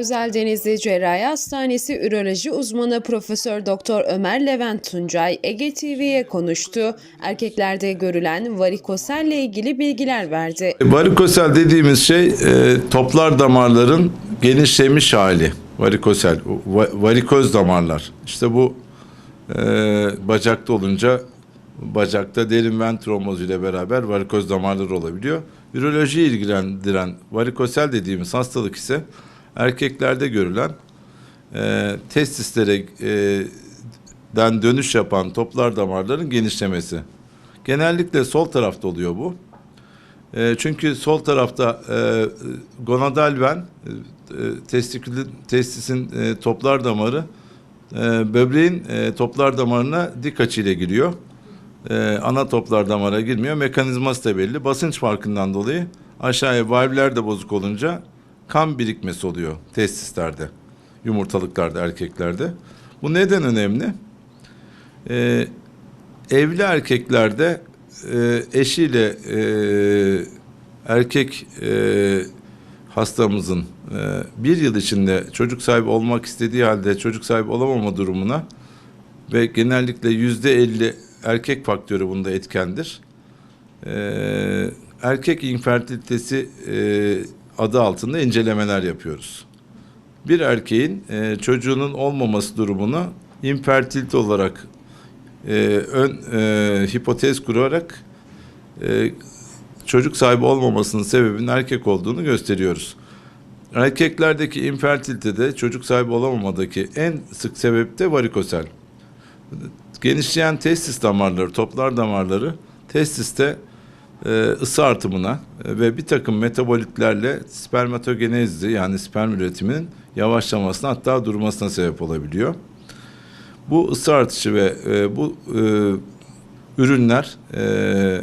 Özel Denizli Cerrahi Hastanesi Üroloji uzmanı Profesör Doktor Ömer Levent Tuncay Ege TV'ye konuştu. Erkeklerde görülen varikoselle ilgili bilgiler verdi. Varikosel dediğimiz şey e, toplar damarların genişlemiş hali. Varikosel, va- varikoz damarlar. İşte bu e, bacakta olunca bacakta derin ven trombozu ile beraber varikoz damarları olabiliyor. Ürolojiyi ilgilendiren varikosel dediğimiz hastalık ise erkeklerde görülen e, testislere e, den dönüş yapan toplar damarların genişlemesi. Genellikle sol tarafta oluyor bu. E, çünkü sol tarafta e, gonadal ven, e, testikülün, testisin e, toplar damarı e, böbreğin e, toplar damarına dik açıyla giriyor. E, ana toplar damara girmiyor. Mekanizması da belli. Basınç farkından dolayı aşağıya valvler de bozuk olunca kan birikmesi oluyor testislerde, yumurtalıklarda, erkeklerde. Bu neden önemli? E, evli erkeklerde e, eşiyle e, erkek e, hastamızın e, bir yıl içinde çocuk sahibi olmak istediği halde çocuk sahibi olamama durumuna ve genellikle yüzde elli erkek faktörü bunda etkendir. E, erkek infertilitesi e, adı altında incelemeler yapıyoruz. Bir erkeğin e, çocuğunun olmaması durumunu infertilite olarak e, ön e, hipotez kurarak e, çocuk sahibi olmamasının sebebinin erkek olduğunu gösteriyoruz. Erkeklerdeki infertilitede çocuk sahibi olamamadaki en sık sebep de varikosel. Genişleyen testis damarları, toplar damarları testiste ısı artımına e, ve bir takım metabolitlerle spermatogenezdi yani sperm üretiminin yavaşlamasına hatta durmasına sebep olabiliyor. Bu ısı artışı ve e, bu e, ürünler e,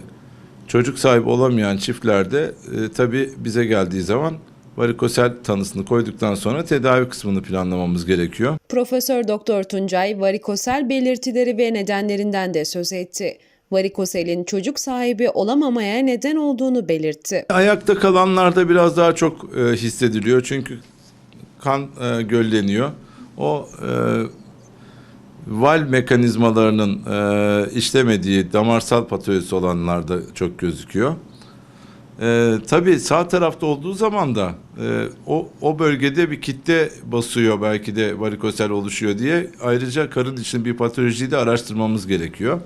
çocuk sahibi olamayan çiftlerde e, tabii bize geldiği zaman varikosel tanısını koyduktan sonra tedavi kısmını planlamamız gerekiyor. Profesör Doktor Tuncay varikosel belirtileri ve nedenlerinden de söz etti. Varikoselin çocuk sahibi olamamaya neden olduğunu belirtti. Ayakta kalanlarda biraz daha çok e, hissediliyor çünkü kan e, gölleniyor. O e, val mekanizmalarının e, işlemediği damarsal patolojisi olanlarda çok gözüküyor. E, tabii sağ tarafta olduğu zaman da e, o, o bölgede bir kitle basıyor belki de varikosel oluşuyor diye ayrıca karın için bir patolojiyi de araştırmamız gerekiyor.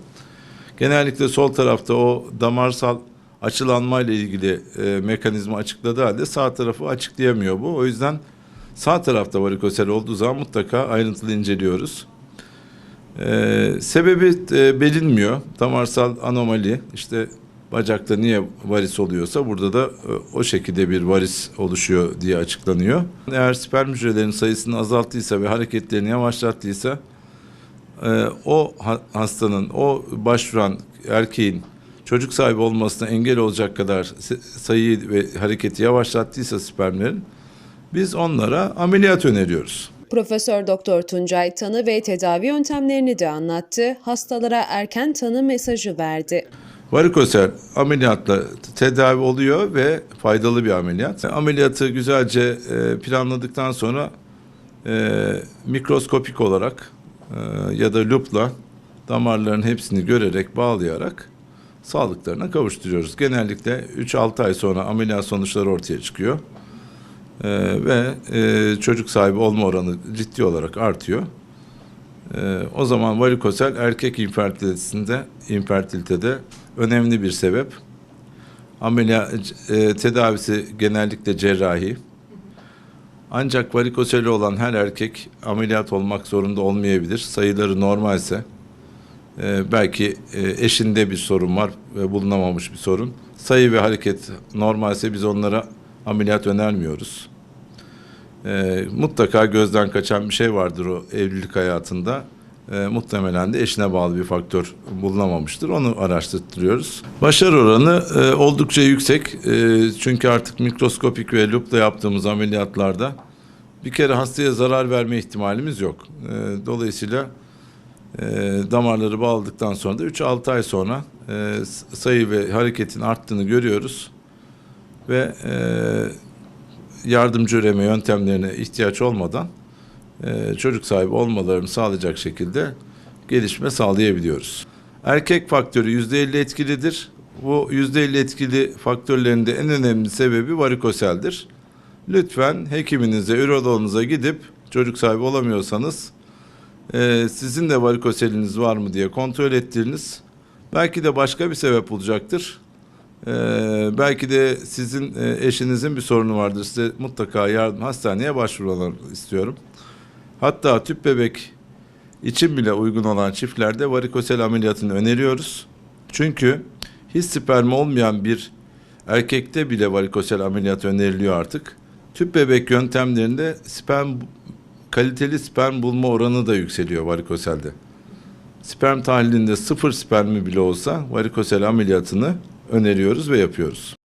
Genellikle sol tarafta o damarsal açılanma ile ilgili e, mekanizma açıkladığı halde sağ tarafı açıklayamıyor bu. O yüzden sağ tarafta varikosel olduğu zaman mutlaka ayrıntılı inceliyoruz. E, sebebi e, bilinmiyor. Damarsal anomali işte bacakta niye varis oluyorsa burada da e, o şekilde bir varis oluşuyor diye açıklanıyor. Eğer sperm hücrelerinin sayısını azalttıysa ve hareketlerini yavaşlattıysa e, o ha- hastanın, o başvuran erkeğin çocuk sahibi olmasına engel olacak kadar sayıyı ve hareketi yavaşlattıysa spermlerin biz onlara ameliyat öneriyoruz. Profesör Doktor Tuncay tanı ve tedavi yöntemlerini de anlattı. Hastalara erken tanı mesajı verdi. Varikosel ameliyatla tedavi oluyor ve faydalı bir ameliyat. Ameliyatı güzelce e, planladıktan sonra e, mikroskopik olarak ya da lupla damarların hepsini görerek bağlayarak sağlıklarına kavuşturuyoruz. Genellikle 3-6 ay sonra ameliyat sonuçları ortaya çıkıyor. E, ve e, çocuk sahibi olma oranı ciddi olarak artıyor. Ee, o zaman varikosel erkek infertilitesinde, infertilitede önemli bir sebep. Ameliyat e, tedavisi genellikle cerrahi. Ancak varikoseli olan her erkek ameliyat olmak zorunda olmayabilir. Sayıları normalse e, belki e, eşinde bir sorun var ve bulunamamış bir sorun. Sayı ve hareket normalse biz onlara ameliyat önermiyoruz. E, mutlaka gözden kaçan bir şey vardır o evlilik hayatında. E, muhtemelen de eşine bağlı bir faktör bulunamamıştır. Onu araştırıyoruz. Başarı oranı e, oldukça yüksek. E, çünkü artık mikroskopik ve lupla yaptığımız ameliyatlarda bir kere hastaya zarar verme ihtimalimiz yok. E, dolayısıyla e, damarları bağladıktan sonra da 3-6 ay sonra e, sayı ve hareketin arttığını görüyoruz. Ve e, yardımcı üreme yöntemlerine ihtiyaç olmadan e, çocuk sahibi olmalarını sağlayacak şekilde gelişme sağlayabiliyoruz. Erkek faktörü %50 etkilidir. Bu %50 etkili faktörlerin de en önemli sebebi varikoseldir. Lütfen hekiminize, üroloğunuza gidip çocuk sahibi olamıyorsanız e, sizin de varikoseliniz var mı diye kontrol ettiriniz. Belki de başka bir sebep olacaktır. E, belki de sizin e, eşinizin bir sorunu vardır. Size mutlaka yardım hastaneye başvurmalarını istiyorum. Hatta tüp bebek için bile uygun olan çiftlerde varikosel ameliyatını öneriyoruz. Çünkü hiç sperm olmayan bir erkekte bile varikosel ameliyat öneriliyor artık. Tüp bebek yöntemlerinde sperm kaliteli sperm bulma oranı da yükseliyor varikoselde. Sperm tahlilinde sıfır spermi bile olsa varikosel ameliyatını öneriyoruz ve yapıyoruz.